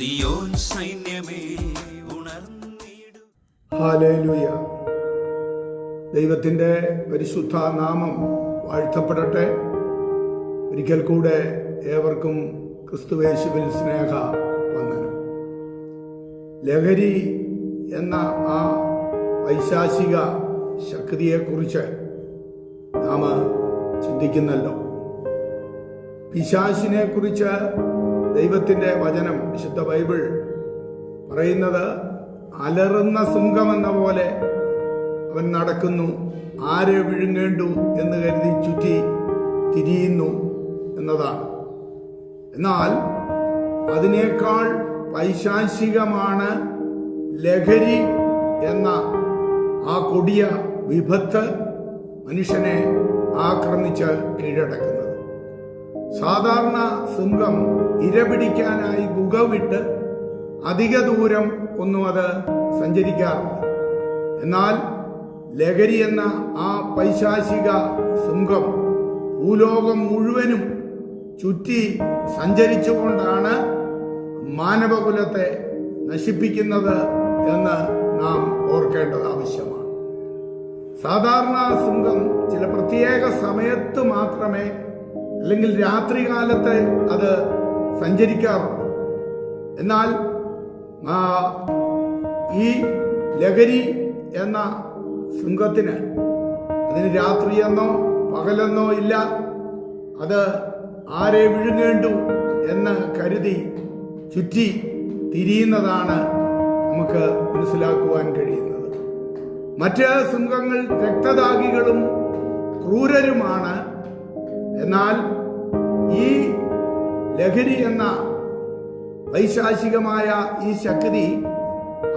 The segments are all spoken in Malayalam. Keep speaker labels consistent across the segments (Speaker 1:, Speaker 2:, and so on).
Speaker 1: സിയോൻ സൈന്യമേ
Speaker 2: പരിശുദ്ധ നാമം വാഴ്ത്തപ്പെടട്ടെ. ഒരിക്കൽ കൂടെ ഏവർക്കും ക്രിസ്തുവേശുവിൽ സ്നേഹ വന്ദനം. ലഹരി എന്ന ആ പൈശാചിക ശക്തിയെക്കുറിച്ച് നാം ചിന്തിക്കുന്നല്ലോ. പിശാശിനെ കുറിച്ച് ദൈവത്തിന്റെ വചനം വിശുദ്ധ ബൈബിൾ പറയുന്നത് അലറുന്ന സിംഹമെന്ന പോലെ അവൻ നടക്കുന്നു ആരെ വിഴുങ്ങേണ്ടു എന്ന് കരുതി ചുറ്റി തിരിയുന്നു എന്നതാണ്. എന്നാൽ അതിനേക്കാൾ പൈശാചികമാണ് ലഹരി എന്ന ആ കൊടിയ വിപത്ത് മനുഷ്യനെ ആക്രമിച്ച് കീഴടക്കുന്നത്. സാധാരണ സിംഹം ഇരപിടിക്കാനായി ഗുഹ വിട്ട് അധിക ദൂരം ഒന്നും അത് സഞ്ചരിക്കാറില്ല. എന്നാൽ ലഹരി എന്ന ആ പൈശാചിക സിംഹം ഭൂലോകം മുഴുവനും ചുറ്റി സഞ്ചരിച്ചുകൊണ്ടാണ് മാനവകുലത്തെ നശിപ്പിക്കുന്നത് എന്ന് നാം ഓർക്കേണ്ടത് ആവശ്യമാണ്. സാധാരണ സിംഹം ചില പ്രത്യേക സമയത്ത് മാത്രമേ അല്ലെങ്കിൽ രാത്രി കാലത്തെ അത് സഞ്ചരിക്കാറുണ്ട് എന്നാൽ ഈ ലഹരി എന്ന സിംഹത്തിന് അതിന് രാത്രിയെന്നോ പകലെന്നോ ഇല്ല. അത് ആരെ വിഴുങ്ങേണ്ടു എന്ന് കരുതി ചുറ്റി തിരിയുന്നതാണ് നമുക്ക് മനസ്സിലാക്കുവാൻ കഴിയുന്നത്. മറ്റ് സിംഹങ്ങൾ രക്തദാഹികളും ക്രൂരരുമാണ്. എന്നാൽ ഈ ലഹരി എന്ന വൈശാചികമായ ഈ ശക്തി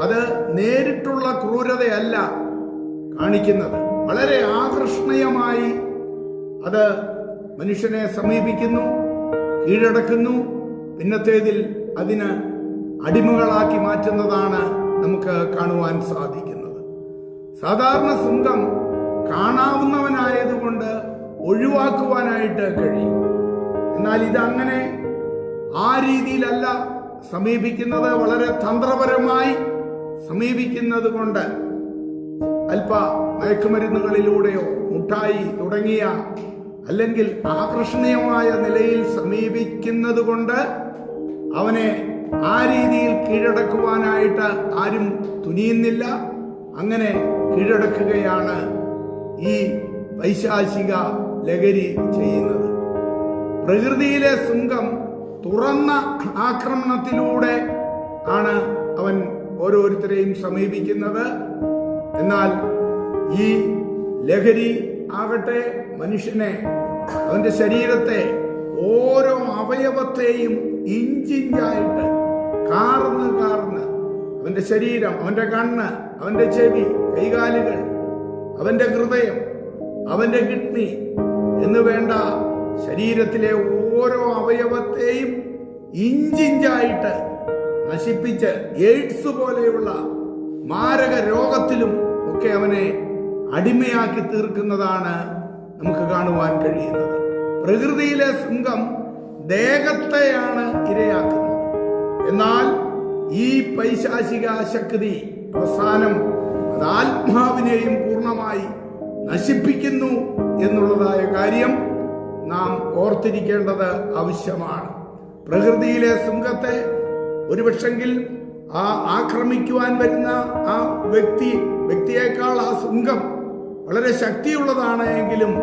Speaker 2: അത് നേരിട്ടുള്ള ക്രൂരതയല്ല കാണിക്കുന്നത്. വളരെ ആകർഷണീയമായി അത് മനുഷ്യനെ സമീപിക്കുന്നു കീഴടക്കുന്നു. പിന്നത്തേതിൽ അതിന് അടിമകളാക്കി മാറ്റുന്നതാണ് നമുക്ക് കാണുവാൻ സാധിക്കുന്നത്. സാധാരണ സിംഹം കാണാവുന്നവനായതുകൊണ്ട് ഒഴിവാക്കുവാനായിട്ട് കഴിയും. എന്നാൽ ഇതങ്ങനെ ആ രീതിയിലല്ല സമീപിക്കുന്നത്. വളരെ തന്ത്രപരമായി സമീപിക്കുന്നത് കൊണ്ട് അല്പ മയക്കുമരുന്നുകളിലൂടെയോ മുട്ടായി തുടങ്ങിയ അല്ലെങ്കിൽ ആകർഷണീയമായ നിലയിൽ സമീപിക്കുന്നത് കൊണ്ട് അവനെ ആ രീതിയിൽ കീഴടക്കുവാനായിട്ട് ആരും തുനിയുന്നില്ല. അങ്ങനെ കീഴടക്കുകയാണ് ഈ വൈശാചിക ലഹരി ചെയ്യുന്നത്. പ്രകൃതിയിലെ സിംഹം തുറന്ന ആക്രമണത്തിലൂടെ ആണ് അവൻ ഓരോരുത്തരെയും സമീപിക്കുന്നത്. എന്നാൽ ഈ ലഹരി ആകട്ടെ മനുഷ്യനെ അവന്റെ ശരീരത്തെ ഓരോ അവയവത്തെയും ഇഞ്ചിഞ്ചായിട്ട് കാർന്ന് കാർന്ന് അവന്റെ ശരീരം അവന്റെ കണ്ണ് അവന്റെ ചെവി കൈകാലുകൾ അവന്റെ ഹൃദയം അവന്റെ കിഡ്നി എന്ന് വേണ്ട. ശരീരത്തിലെ ഓരോ അവയവത്തെയും ഇഞ്ചിഞ്ചായിട്ട് നശിപ്പിച്ച് എയ്ഡ്സ് പോലെയുള്ള മാരക രോഗത്തിലും ഒക്കെ അവനെ അടിമയാക്കി തീർക്കുന്നതാണ് നമുക്ക് കാണുവാൻ കഴിയുന്നത്. പ്രകൃതിയിലെ സിംഹം ദേഹത്തെയാണ് ഇരയാക്കുന്നത്. എന്നാൽ ഈ പൈശാചിക ശക്തി അവസാനം അത് ആത്മാവിനെയും പൂർണമായി നശിപ്പിക്കുന്നു എന്നുള്ളതായ കാര്യം നാം ഓർത്തിരിക്കേണ്ടത് ആവശ്യമാണ്. പ്രകൃതിയിലെ സിംഹത്തെ ഒരുപക്ഷെങ്കിൽ ആ ആക്രമിക്കുവാൻ വരുന്ന ആ വ്യക്തി വ്യക്തിയേക്കാൾ ആ സിംഹം വളരെ ശക്തിയുള്ളതാണ് എങ്കിലും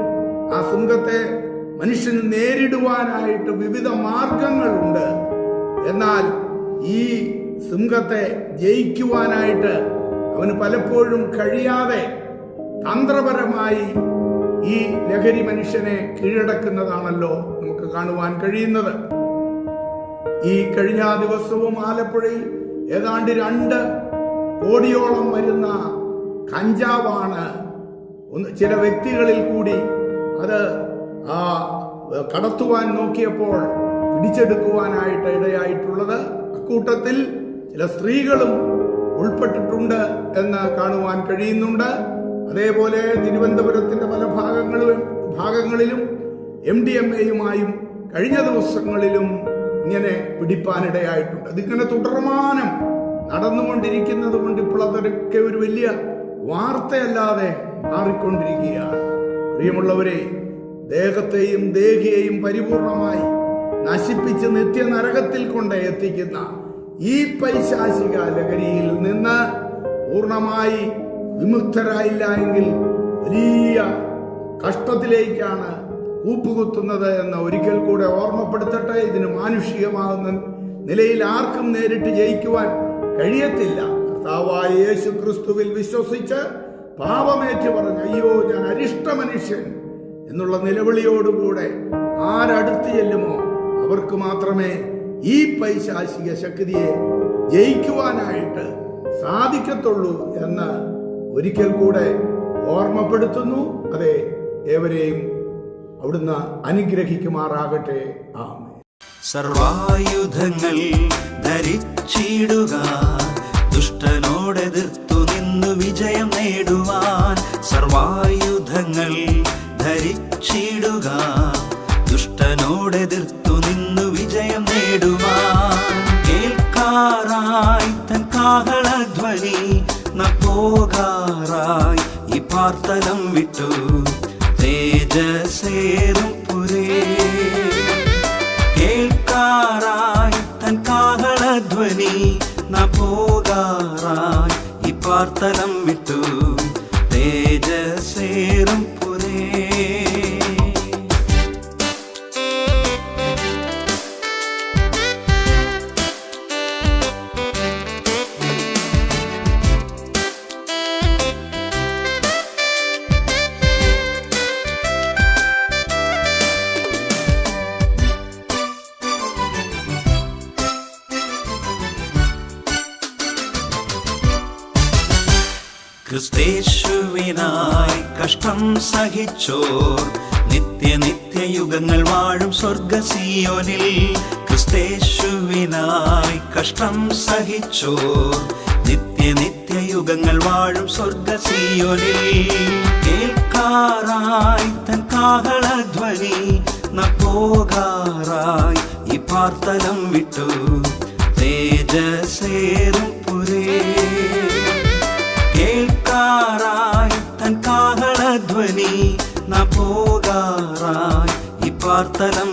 Speaker 2: ആ സിംഹത്തെ മനുഷ്യന് നേരിടുവാനായിട്ട് വിവിധ മാർഗങ്ങളുണ്ട്. എന്നാൽ ഈ സിംഹത്തെ ജയിക്കുവാനായിട്ട് അവന് പലപ്പോഴും കഴിയാതെ തന്ത്രപരമായി ഈ ലഹരി മനുഷ്യനെ കീഴടക്കുന്നതാണല്ലോ നമുക്ക് കാണുവാൻ കഴിയുന്നത്. ഈ കഴിഞ്ഞ ദിവസവും ആലപ്പുഴയിൽ ഏതാണ്ട് രണ്ട് കോടിയോളം വരുന്ന കഞ്ചാവാണ് ചില വ്യക്തികളിൽ കൂടി അത് കടത്തുവാൻ നോക്കിയപ്പോൾ പിടിച്ചെടുക്കുവാനായിട്ട് ഇടയായിട്ടുള്ളത്. അക്കൂട്ടത്തിൽ ചില സ്ത്രീകളും ഉൾപ്പെട്ടിട്ടുണ്ട് എന്ന് കാണുവാൻ കഴിയുന്നുണ്ട്. അതേപോലെ തിരുവനന്തപുരത്തിന്റെ പല ഭാഗങ്ങളിലും ഭാഗങ്ങളിലും എം ഡി എം എയുമായും കഴിഞ്ഞ ദിവസങ്ങളിലും ഇങ്ങനെ പിടിപ്പാനിടയായിട്ടുണ്ട്. അതിങ്ങനെ തുടർമാനം നടന്നുകൊണ്ടിരിക്കുന്നത് കൊണ്ട് ഇപ്പോൾ അതൊക്കെ ഒരു വലിയ വാർത്തയല്ലാതെ മാറിക്കൊണ്ടിരിക്കുകയാണ്. പ്രിയമുള്ളവരെ ദേഹത്തെയും ദേഹിയെയും പരിപൂർണമായി നശിപ്പിച്ച് നിത്യ നരകത്തിൽ കൊണ്ട് എത്തിക്കുന്ന ഈ പൈശാചിക ലഹരിയിൽ നിന്ന് പൂർണമായി വിമുക്തരായില്ല എങ്കിൽ വലിയ കഷ്ടത്തിലേക്കാണ് കൂപ്പുകുത്തുന്നത് എന്ന് ഒരിക്കൽ കൂടെ ഓർമ്മപ്പെടുത്തട്ടെ. ഇതിന് മാനുഷികമാകുന്ന നിലയിൽ ആർക്കും നേരിട്ട് ജയിക്കുവാൻ കഴിയത്തില്ല. കർത്താവായ യേശു ക്രിസ്തുവിൽ വിശ്വസിച്ച് പാപമേറ്റു പറഞ്ഞു അയ്യോ ഞാൻ അരിഷ്ട മനുഷ്യൻ എന്നുള്ള നിലവിളിയോടുകൂടെ ആരടുത്ത് ചെല്ലുമോ? അവർക്ക് മാത്രമേ ഈ പൈശാചിക ശക്തിയെ ജയിക്കുവാനായിട്ട് സാധിക്കത്തുള്ളൂ എന്ന് ഒരിക്കൽ കൂടെ ഓർമ്മപ്പെടുത്തുന്നു. അതെ ഏവരെയും അവിടുന്ന് അനുഗ്രഹിക്കുമാറാകട്ടെ. ആമേ
Speaker 1: സർവായുധങ്ങൾ ധരിച്ചിടുക ദുഷ്ടനോടെതിർത്തു നിന്നു വിജയം നേടുവാൻ സർവായുധങ്ങൾ ധരിച്ചിടുക ദുഷ്ടനോടെതിർത്തു പാർത്തലം വിട്ടു. തേജസേറും പുരേ. കേൾക്കാറായി തൻ കാഹളധ്വനി ന പോകാറായി ഈ പാർത്തലം വിട്ടു. ക്രിസ്തേശുവിനായി കഷ്ടം സഹിച്ചോർ. നിത്യ നിത്യയുഗങ്ങൾ വാഴും സ്വർഗസിയോനിൽ ക്രിസ്തേശുവിനായി കഷ്ടം സഹിച്ചോർ. നിത്യ നിത്യയുഗങ്ങൾ വാഴും സ്വർഗസിയോനിൽ കേൾക്കാറായി തൻ കാഹളധ്വനി നോകാറായി ഈ പാർത്തലം വിട്ടു. തേജസേറും കാഹളധ്വനി